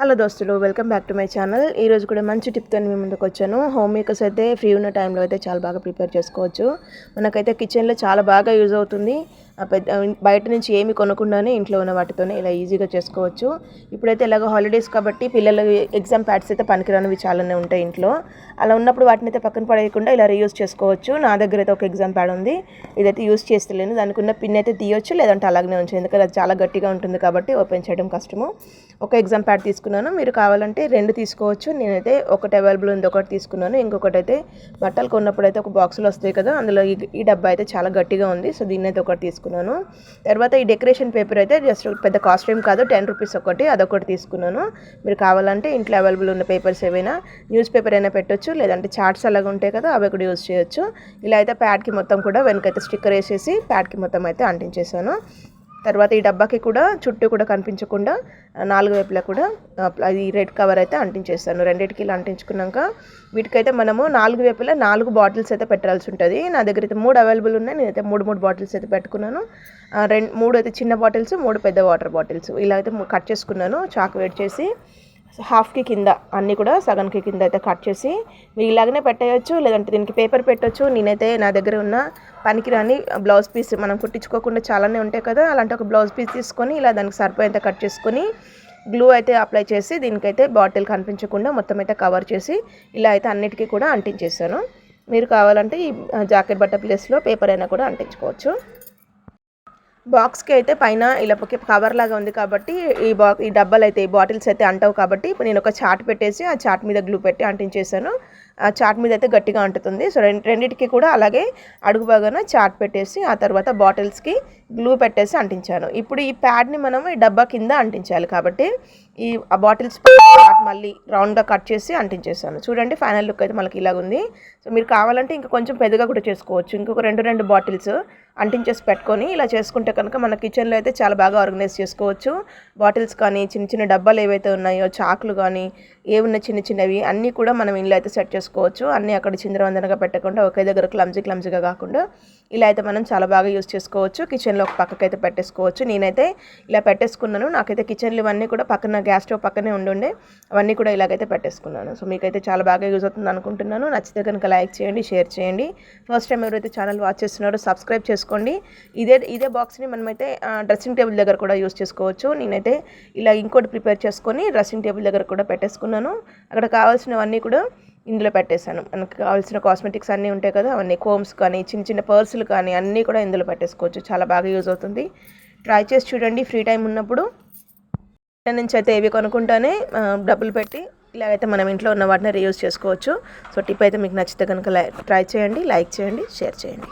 Hello దోస్తులు welcome back to my channel. ఈరోజు కూడా మంచి టిప్తో మీ ముందుకు వచ్చాను. హోమ్ మేకర్స్ అయితే ఫ్రీ ఉన్న టైంలో అయితే చాలా బాగా ప్రిపేర్ చేసుకోవచ్చు. మనకైతే కిచెన్లో చాలా బాగా యూజ్ అవుతుంది. పెద్ద బయట నుంచి ఏమి కొనకుండానే ఇంట్లో ఉన్న వాటితోనే ఇలా ఈజీగా చేసుకోవచ్చు. ఇప్పుడైతే ఇలాగ హాలిడేస్ కాబట్టి పిల్లల ఎగ్జామ్ ప్యాడ్స్ అయితే పనికిరానివి చాలానే ఉంటాయి ఇంట్లో. అలా ఉన్నప్పుడు వాటిని అయితే పక్కన పడేయకుండా ఇలా రీయూస్ చేసుకోవచ్చు. నా దగ్గర అయితే ఒక ఎగ్జామ్ ప్యాడ్ ఉంది. ఇదైతే యూస్ చేస్తలేను. దానికి ఉన్న పిన్ అయితే తీయొచ్చు లేదంటే అలాగనే ఉంచు. ఎందుకంటే అది చాలా గట్టిగా ఉంటుంది కాబట్టి ఓపెన్ చేయడం కష్టము. ఒక ఎగ్జామ్ ప్యాడ్ తీసుకున్నాను. మీరు కావాలంటే రెండు తీసుకోవచ్చు. నేనైతే ఒకటి అవైలబుల్ ఉంది ఒకటి తీసుకున్నాను. ఇంకొకటి అయితే బట్టలు కొన్నప్పుడు అయితే ఒక బాక్సులు వస్తాయి కదా అందులో ఈ డబ్బా అయితే చాలా గట్టిగా ఉంది. సో దీన్ని అయితే ఒకటి తీసుకున్నాను. తర్వాత ఈ డెకరేషన్ పేపర్ అయితే జస్ట్ పెద్ద కాస్ట్ ఏం కాదు టెన్ రూపీస్ ఒకటి అదొకటి తీసుకున్నాను. మీరు కావాలంటే ఇంట్లో అవైలబుల్ ఉన్న పేపర్స్ ఏవైనా న్యూస్ పేపర్ అయినా పెట్టొచ్చు. లేదంటే చార్ట్స్ అలాగా ఉంటాయి కదా అవి కూడా యూజ్ చేయొచ్చు. ఇలా అయితే ప్యాడ్కి మొత్తం కూడా వెనకైతే స్టిక్కర్ వేసేసి ప్యాడ్కి మొత్తం అయితే అంటించేసాను తర్వాత ఈ డబ్బాకి కూడా చుట్టూ కూడా కనిపించకుండా నాలుగు వైపులా కూడా అది రెడ్ కవర్ అయితే అంటించేస్తాను. రెండింటికి ఇలా అంటించుకున్నాక వీటికైతే మనము నాలుగు వైపులా నాలుగు బాటిల్స్ అయితే పెట్టాల్సి ఉంటుంది. నా దగ్గర అయితే మూడు అవైలబుల్ ఉన్నాయి. నేనైతే మూడు మూడు బాటిల్స్ అయితే పెట్టుకున్నాను. రెండు మూడు అయితే చిన్న బాటిల్స్ మూడు పెద్ద వాటర్ బాటిల్స్. ఇలా అయితే కట్ చేసుకున్నాను. చాక్ వేడి చేసి హాఫ్కి కింద అన్నీ కూడా సగంకి కింద అయితే కట్ చేసి మీరు ఇలాగనే పెట్టేయచ్చు లేదంటే దీనికి పేపర్ పెట్టచ్చు. నేనైతే నా దగ్గర ఉన్న పనికిరాని బ్లౌజ్ పీస్ మనం కుట్టించుకోకుండా చాలానే ఉంటాయి కదా అలాంటి ఒక బ్లౌజ్ పీస్ తీసుకొని ఇలా దానికి సరిపోయేంత కట్ చేసుకొని గ్లూ అయితే అప్లై చేసి దీనికైతే బాటిల్ కనిపించకుండా మొత్తం అయితే కవర్ చేసి ఇలా అయితే అన్నిటికీ కూడా అంటించేసాను మీరు కావాలంటే ఈ జాకెట్ బట్ట ప్లేస్లో పేపర్ అయినా కూడా అంటించుకోవచ్చు. బాక్స్కి అయితే పైన ఇలా కవర్ లాగా ఉంది కాబట్టి ఈ బా ఈ డబ్బాలు అయితే ఈ బాటిల్స్ అయితే అంటావు కాబట్టి నేను ఒక చాట్ పెట్టేసి ఆ చాట్ మీద గ్లూ పెట్టి అంటించేసాను. చాట్ మీద అయితే గట్టిగా అంటుతుంది. సో రెండింటికి కూడా అలాగే అడుగు భాగాన చాట్ పెట్టేసి ఆ తర్వాత బాటిల్స్కి గ్లూ పెట్టేసి అంటించాను. ఇప్పుడు ఈ ప్యాడ్ని మనం ఈ డబ్బా కింద అంటించాలి కాబట్టి ఈ ఆ బాటిల్స్ మళ్ళీ రౌండ్గా కట్ చేసి అంటించేసాను. చూడండి ఫైనల్ లుక్ అయితే మనకి ఇలాగుంది సో మీరు కావాలంటే ఇంకా కొంచెం పెద్దగా కూడా చేసుకోవచ్చు. ఇంకొక రెండు రెండు బాటిల్స్ అంటించేసి పెట్టుకొని ఇలా చేసుకుంటే కనుక మన కిచెన్లో అయితే చాలా బాగా ఆర్గనైజ్ చేసుకోవచ్చు. బాటిల్స్ కానీ చిన్న చిన్న డబ్బాలు ఏవైతే ఉన్నాయో చాకులు కానీ ఏమున్న చిన్న చిన్నవి అన్నీ కూడా మనం ఇంట్లో అయితే సెట్ చేసుకోవచ్చు. అన్నీ అక్కడ చిందరవందనగా పెట్టకుండా ఒకే దగ్గర క్లమ్జీ క్లమ్జీగా కాకుండా ఇలా అయితే మనం చాలా బాగా యూస్ చేసుకోవచ్చు. కిచెన్లో ఒక పక్కకైతే పెట్టేసుకోవచ్చు. నేనైతే ఇలా పెట్టేసుకున్నాను. నాకైతే కిచెన్లు ఇవన్నీ కూడా పక్కన గ్యాస్ స్టవ్ పక్కనే ఉండుండే. అవన్నీ కూడా ఇలాగైతే పెట్టేసుకున్నాను. సో మీకైతే చాలా బాగా యూజ్ అవుతుంది అనుకుంటున్నాను. నచ్చితే కనుక లైక్ చేయండి షేర్ చేయండి. ఫస్ట్ టైం ఎవరైతే ఛానల్ వాచ్ చేస్తున్నారో సబ్స్క్రైబ్ చేసుకోండి. ఇదే ఇదే బాక్స్ని మనమైతే డ్రెస్సింగ్ టేబుల్ దగ్గర కూడా యూస్ చేసుకోవచ్చు. నేనైతే ఇలా ఇంకోటి ప్రిపేర్ చేసుకొని డ్రెస్సింగ్ టేబుల్ దగ్గర కూడా పెట్టేసుకున్నాను. అక్కడ కావాల్సినవన్నీ కూడా ఇందులో పెట్టేశాను. మనకు కావాల్సిన కాస్మెటిక్స్ అన్నీ ఉంటాయి కదా అవన్నీ కోమ్స్ కానీ చిన్న చిన్న పర్సులు కానీ అన్నీ కూడా ఇందులో పెట్టేసుకోవచ్చు. చాలా బాగా యూజ్ అవుతుంది. ట్రై చేసి చూడండి. ఫ్రీ టైం ఉన్నప్పుడు నుంచి అయితే ఏవి కొనుక్కుంటానే డబ్బులు పెట్టి ఇలాగైతే మనం ఇంట్లో ఉన్న వాటిని రీయూజ్ చేసుకోవచ్చు. సో టిప్ అయితే మీకు నచ్చితే కనుక ట్రై చేయండి లైక్ చేయండి షేర్ చేయండి.